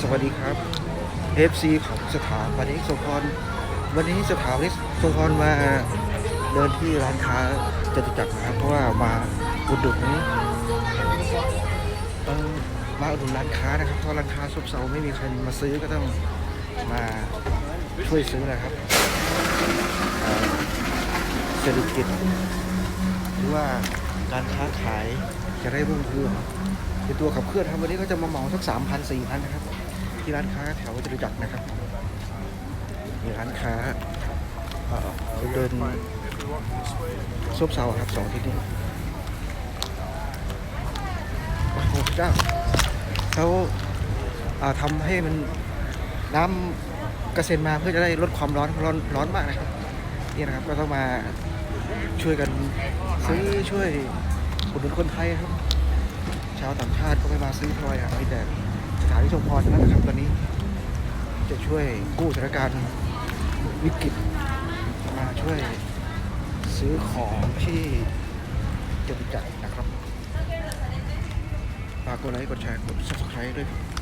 สวัสดีครับ FC ของสถาปนิกโสพรวันนี้สถาปนิกโสพรมาเดินที่ร้านค้าจตุจักรนะครับเพราะว่ามาอุดหนุนเออมาอุดหนุนร้านค้านะครับเพราะร้านค้าซบเซาไม่มีใครมาซื้อก็ต้องมาช่วยซื้อนะครับเศรษฐกิจหรือว่าการค้าขายจะได้รุ่งเรืองเป็นตัวขับเคลื่อนครับวันนี้ก็จะมาเหมาสักสามพันสี่พันนะครับ ที่ร้านค้าแถวจตุจักรนะครับ มีร้านค้าเดินซบเซาครับสองที่นี้โอ้โหเจ้าเขาทำให้มันน้ำกระเซ็นมาเพื่อจะได้ลดความร้อนร้อนร้อนมากนะครับนี่นะครับก็ต้องมาช่วยกันซื้อช่วยอุดหนุนคนไทยครับ ชาวต่างชาติก็ไม่มาซื้อพลอยครับมีแต่ สถานที่ชมพรนั่นนะครับตอนนี้ จะช่วยกู้สถานการณ์วิกฤตมาช่วยซื้อของที่จตุจักรนะครับฝากกดไลค์กดแชร์กด subscribe ด้วยครับ